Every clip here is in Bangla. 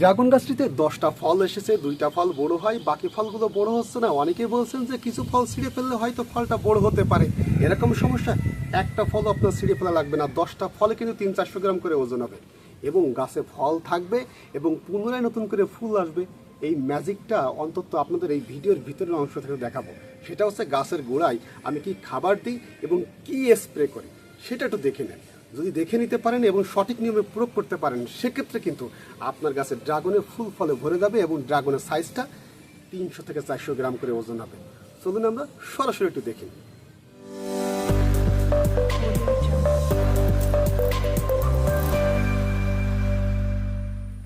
ড্রাগন গাছটিতে দশটা ফল এসেছে, দুইটা ফল বড় হয়, বাকি ফলগুলো বড় হচ্ছে না। অনেকে বলছেন যে কিছু ফল ছিঁড়ে ফেললে হয়তো ফলটা বড় হতে পারে। এরকম সমস্যা, একটা ফল আপনার ছিঁড়ে ফেলা লাগবে না, দশটা ফলে কিন্তু তিন চারশো গ্রাম করে ওজন হবে। এবং গাছে ফল থাকবে এবং পুনরায় নতুন করে ফুল আসবে। এই ম্যাজিকটা অন্তত আপনাদের এই ভিডিওর ভিতরের অংশ থেকে দেখাবো। সেটা হচ্ছে গাছের গোড়ায় আমি কি খাবার দিই এবং কি স্প্রে করি, সেটা একটু দেখে নেন। যদি দেখে নিতে পারেন এবং সঠিক নিয়মে প্রয়োগ করতে পারেন, সেক্ষেত্রে কিন্তু আপনার গাছে ড্রাগনের ফুল ফলে ভরে যাবে এবং ড্রাগনের সাইজটা তিনশো থেকে চারশো গ্রাম করে ওজন হবে। চলুন আমরা সরাসরি একটু দেখি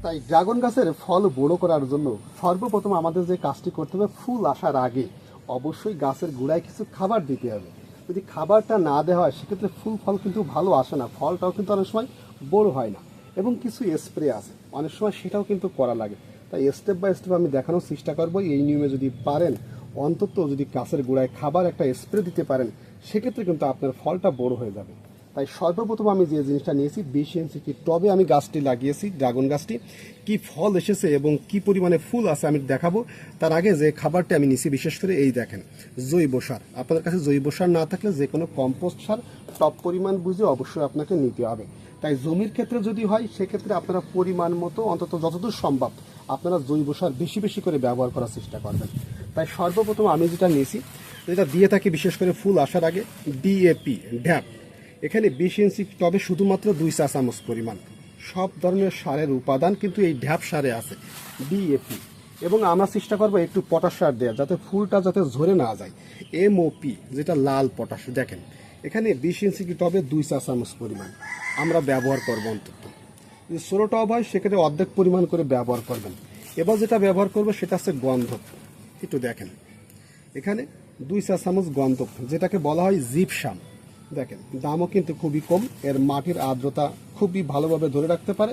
তাই ড্রাগন গাছের ফল বড় করার জন্য সর্বপ্রথম আমাদের যে কাজটি করতে হবে, ফুল আসার আগে অবশ্যই গাছের গোড়ায় কিছু খাবার দিতে হবে। যদি খাবারটা না দেওয়া হয়, সেক্ষেত্রে ফুল ফল কিন্তু ভালো আসে না, ফলটাও কিন্তু অনেক সময় বড় হয় না। এবং কিছু স্প্রে আছে, অনেক সময় সেটাও কিন্তু করা লাগে। তাই স্টেপ বাই স্টেপ আমি দেখানোর চেষ্টা করব, এই নিয়মে যদি পারেন, অন্তত যদি গাছের গোড়ায় খাবার একটা স্প্রে দিতে পারেন, সেক্ষেত্রে কিন্তু আপনার ফলটা বড় হয়ে যাবে। তাই সর্বপ্রথম আমি যে জিনিসটা নিয়েছি বিশ ইঞ্চি টবে আমি গাছটি লাগিয়েছি, ড্রাগন গাছটি। কি ফল এসেছে এবং কি পরিমাণে ফুল আছে আমি দেখাবো। তার আগে যে খাবারটি আমি নিয়েছি, বিশেষ করে এই দেখেন, জৈব সার। আপনাদের কাছে জৈব সার না থাকলে যে কোনো কম্পোস্ট সার টপ পরিমাণ বুঝে অবশ্যই আপনাকে নিতে হবে। তাই জমির ক্ষেত্রে যদি হয়, সেক্ষেত্রে আপনারা পরিমাণ মতো, অন্তত যতদূর সম্ভব আপনারা জৈব সার বেশি বেশি করে ব্যবহার করার চেষ্টা করবেন। তাই সর্বপ্রথম আমি যেটা নিয়েছি যেটা দিয়ে থাকি বিশেষ করে ফুল আসার আগে ডিএপি ড্যাপ এখানে বিশ ইঞ্চি টবে শুধুমাত্র দুই চা চামচ পরিমাণ। সব ধরনের সারের উপাদান কিন্তু এই ঢ্যাপ সারে আছে ডিএপি এবং আমরা চেষ্টা করব একটু পটাশ সার দেওয়া যাতে ফুলটা যাতে ঝরে না যায়। এমওপি যেটা লাল পটাশ, দেখেন। এখানে বিশ ইঞ্চি টবে দুই চা চামচ পরিমাণ। আমরা ব্যবহার করব অন্তত। যদি ষোলো টব হয়, সেক্ষেত্রে অর্ধেক পরিমাণ করে ব্যবহার করবেন। এবার যেটা ব্যবহার করব, সেটা হচ্ছে গন্ধক একটু দেখেন। এখানে দুই চা চামচ গন্ধক যেটাকে বলা হয় জিপসাম। দেখেন, দামও কিন্তু খুবই কম, এর মাটির আর্দ্রতা খুবই ভালোভাবে ধরে রাখতে পারে,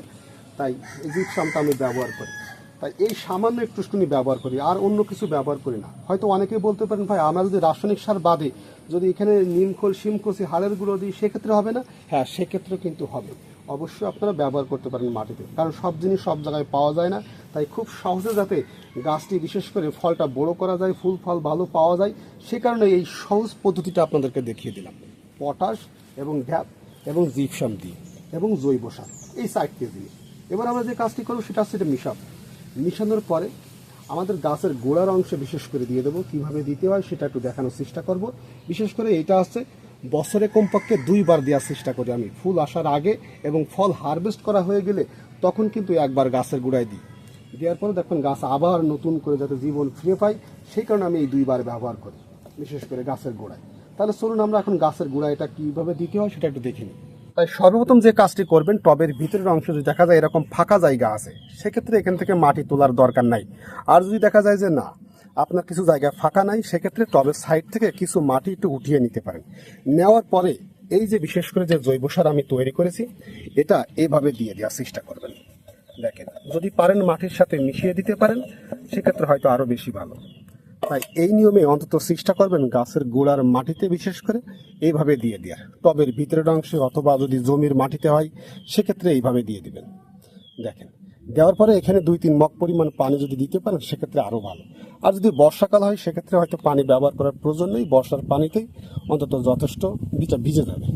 তাই জিপসামটা আমি ব্যবহার করি। তাই এই সামান্য একটুখানি ব্যবহার করি, আর অন্য কিছু ব্যবহার করি না। হয়তো অনেকে বলতে পারেন, ভাই, আমরা যদি রাসায়নিক সার বাদে যদি এখানে নিমখোল শিমকোষি হাড়ের গুঁড়ো দিই, সেক্ষেত্রে হবে না? হ্যাঁ সেক্ষেত্রে কিন্তু হবে। অবশ্যই আপনারা ব্যবহার করতে পারেন মাটিতে, কারণ সব জিনিস সব জায়গায় পাওয়া যায় না। তাই খুব সহজে যাতে গাছটি, বিশেষ করে ফলটা বড় করা যায়, ফুল, ফল ভালো পাওয়া যায়, সে কারণে এই সহজ পদ্ধতিটা আপনাদেরকে দেখিয়ে দিলাম। পটাশ এবং ঢ্যাপ এবং জিপসাম দিয়ে, এবং জৈব সার, এই চারটি দিয়ে। এবার আমরা যে কাজটি করব, সেটা হচ্ছে এটা মিশাব। মিশানোর পরে আমাদের গাছের গোড়ার অংশে বিশেষ করে দিয়ে দেবো। কীভাবে দিতে হয় সেটা একটু দেখানোর চেষ্টা করব। বিশেষ করে এটা হচ্ছে বছরে কমপক্ষে দুইবার দেওয়ার চেষ্টা করি আমি। ফুল আসার আগে এবং ফল হারভেস্ট করা হয়ে গেলে তখন কিন্তু একবার গাছের গোড়ায় দিই। দেওয়ার পরে দেখবেন গাছ আবার নতুন করে যাতে জীবন ফিরে পায়, সেই কারণে আমি এই দুইবার ব্যবহার করি, বিশেষ করে গাছের গোড়ায়। তাহলে চলুন আমরা এখন গাছের গোড়ায় এটা কীভাবে দিতে হয় সেটা একটু দেখে নিই। তাই সর্বপ্রথম যে কাজটি করবেন, টবের ভিতরের অংশ যদি দেখা যায় এরকম ফাঁকা জায়গা আছে, সেক্ষেত্রে এখান থেকে মাটি তোলার দরকার নাই। আর যদি দেখা যায় যে না, আপনার কিছু জায়গা ফাঁকা নাই, সেক্ষেত্রে টবের সাইড থেকে কিছু মাটি একটু উঠিয়ে নিতে পারেন। নেওয়ার পরে এই যে বিশেষ করে যে জৈব সার আমি তৈরি করেছি, এটা এভাবে দিয়ে দেওয়ার চেষ্টা করবেন। দেখেন, যদি পারেন মাটির সাথে মিশিয়ে দিতে পারেন, সেক্ষেত্রে হয়তো আরও বেশি ভালো। তাই এই নিয়মে অন্তত চেষ্টা করবেন গাছের গোড়ার মাটিতে বিশেষ করে, এইভাবে দিয়ে দেওয়ার। টবের ভিতরের অংশে অথবা যদি জমির মাটিতে হয়, সেক্ষেত্রে এইভাবে দিয়ে দিবেন। দেখেন, দেওয়ার পরে এখানে দুই তিন মগ পরিমাণ পানি যদি দিতে পারেন, সেক্ষেত্রে আরও ভালো। আর যদি বর্ষাকাল হয়, সেক্ষেত্রে হয়তো পানি ব্যবহার করার প্রয়োজন নেই, বর্ষার পানিতেই অন্তত যথেষ্ট ভিজে যাবে।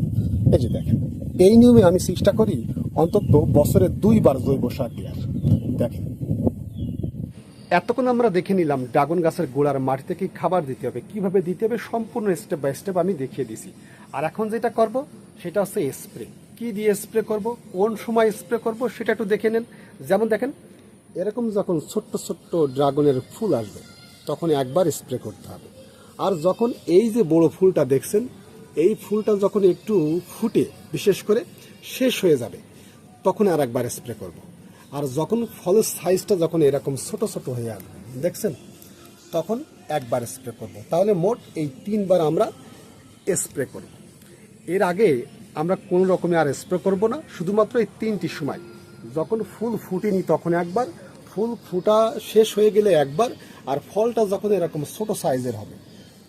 এই যে দেখেন, এই নিয়মে আমি চেষ্টা করি, অন্তত বছরে দুইবার জৈব সার দেওয়ার। দেখেন এতক্ষণ আমরা দেখে নিলাম ড্রাগন গাছের গোড়ার মাটি থেকে খাবার দিতে হবে, কীভাবে দিতে হবে, সম্পূর্ণ স্টেপ বাই স্টেপ আমি দেখিয়ে দিছি। আর এখন যেটা করব, সেটা হচ্ছে স্প্রে কি দিয়ে স্প্রে করব, কোন সময় স্প্রে করব, সেটা একটু দেখে নেন। যেমন দেখেন, এরকম যখন ছোট্ট ছোট্ট ড্রাগনের ফুল আসবে, তখন একবার স্প্রে করতে হবে। আর যখন এই যে বড় ফুলটা দেখছেন, এই ফুলটা যখন একটু ফুটে, বিশেষ করে শেষ হয়ে যাবে, তখন আর একবার স্প্রে করব। আর যখন ফলের সাইজটা যখন এরকম ছোট ছোট হয়ে আসবে, দেখছেন তখন একবার স্প্রে করব। তাহলে মোট এই তিনবার আমরা স্প্রে করব। এর আগে আমরা কোনো রকমে আর স্প্রে করব না, শুধুমাত্র এই তিনটি সময় যখন ফুল ফুটেনি তখন একবার, ফুল ফুটা শেষ হয়ে গেলে একবার, আর ফলটা যখন এরকম ছোট সাইজের হবে,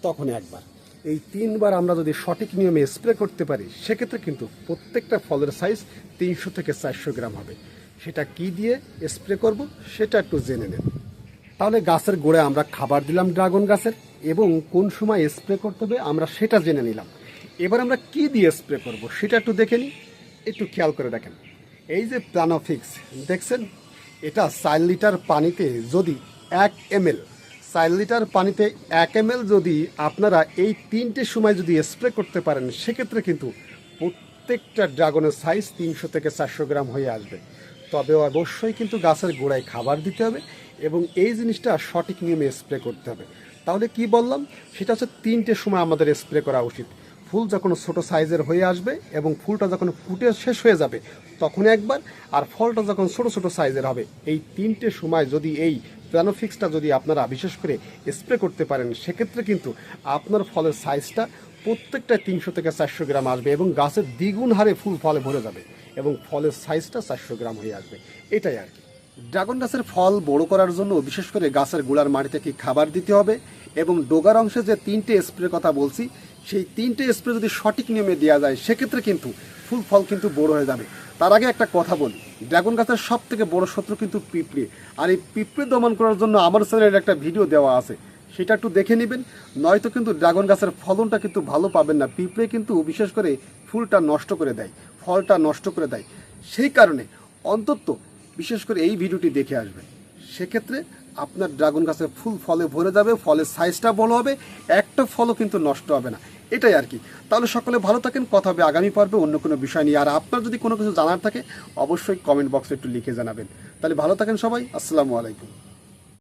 তখন একবার এই তিনবার আমরা যদি সঠিক নিয়মে স্প্রে করতে পারি, সেক্ষেত্রে কিন্তু প্রত্যেকটা ফলের সাইজ তিনশো থেকে চারশো গ্রাম হবে সেটা কি দিয়ে স্প্রে করব সেটা একটু জেনে নেন। তাহলে গাছের গোড়ায় আমরা খাবার দিলাম ড্রাগন গাছের এবং কোন সময় স্প্রে করতে হবে আমরা সেটা জেনে নিলাম। এবার আমরা কি দিয়ে স্প্রে করব সেটা একটু দেখে নিই। একটু খেয়াল করে দেখেন। এই যে প্লানোফিক্স, দেখছেন? এটা চার লিটার পানিতে যদি এক এমএল, চার লিটার পানিতে এক এমএল যদি আপনারা এই তিনটে সময় যদি স্প্রে করতে পারেন, সেক্ষেত্রে কিন্তু প্রত্যেকটা ড্রাগনের সাইজ তিনশো থেকে চারশো গ্রাম হয়ে আসবে। তবে অবশ্যই কিন্তু গাছের গোড়ায় খাবার দিতে হবে এবং এই জিনিসটা সঠিক নিয়মে স্প্রে করতে হবে। তাহলে কি বললাম? সেটা হচ্ছে তিনটে সময় আমাদের স্প্রে করা উচিত। ফুল যখন ছোট সাইজের হয়ে আসবে এবং ফুলটা যখন ফুটে শেষ হয়ে যাবে তখন একবার, আর ফলটা যখন ছোট ছোট সাইজের হবে, এই তিনটে সময় যদি এই প্ল্যানোফিক্সটা যদি আপনারা বিশেষ করে স্প্রে করতে পারেন, সেক্ষেত্রে কিন্তু আপনার ফলের সাইজটা প্রত্যেকটা তিনশো থেকে চারশো গ্রাম আসবে এবং গাছের দ্বিগুণ হারে ফুল ফলে ভরে যাবে। এবং ফলের সাইজটা চারশো গ্রাম হয়ে আসবে। এটাই আর কি। ড্রাগন গাছের ফল বড় করার জন্য বিশেষ করে গাছের গোড়ার মাটিতে কি খাবার দিতে হবে এবং ডোগার অংশে যে তিনটে স্প্রে কথা বলছি, সেই তিনটে স্প্রে যদি সঠিক নিয়মে দেওয়া যায়, সেক্ষেত্রে কিন্তু ফুল ফল কিন্তু বড় হয়ে যাবে। তার আগে একটা কথা বলি, ড্রাগন গাছের সব থেকে বড় শত্রু কিন্তু পিঁপড়ে। আর এই পিঁপড়ে দমন করার জন্য আমার চ্যানেলের একটা ভিডিও দেওয়া আছে, সেটা একটু দেখে নেবেন। নয়তো কিন্তু ড্রাগন গাছের ফলনটা কিন্তু ভালো পাবেন না, পিঁপড়ে কিন্তু বিশেষ করে ফুলটা নষ্ট করে দেয়। ফলটা নষ্ট করে দেয়। সেই কারণে অন্তত বিশেষ করে এই ভিডিওটি দেখে আসবেন। সেক্ষেত্রে আপনার ড্রাগন গাছের ফুল ফলে ভরে যাবে, ফলের সাইজটা বড় হবে, একটা ফলও কিন্তু নষ্ট হবে না। এটাই আর কি। তাহলে সকলে ভালো থাকেন, কথা হবে আগামী পর্বে অন্য কোনো বিষয় নিয়ে। আর আপনার যদি কোনো কিছু জানার থাকে, অবশ্যই কমেন্ট বক্সে একটু লিখে জানাবেন। তাহলে ভালো থাকেন সবাই, আসসালামু আলাইকুম।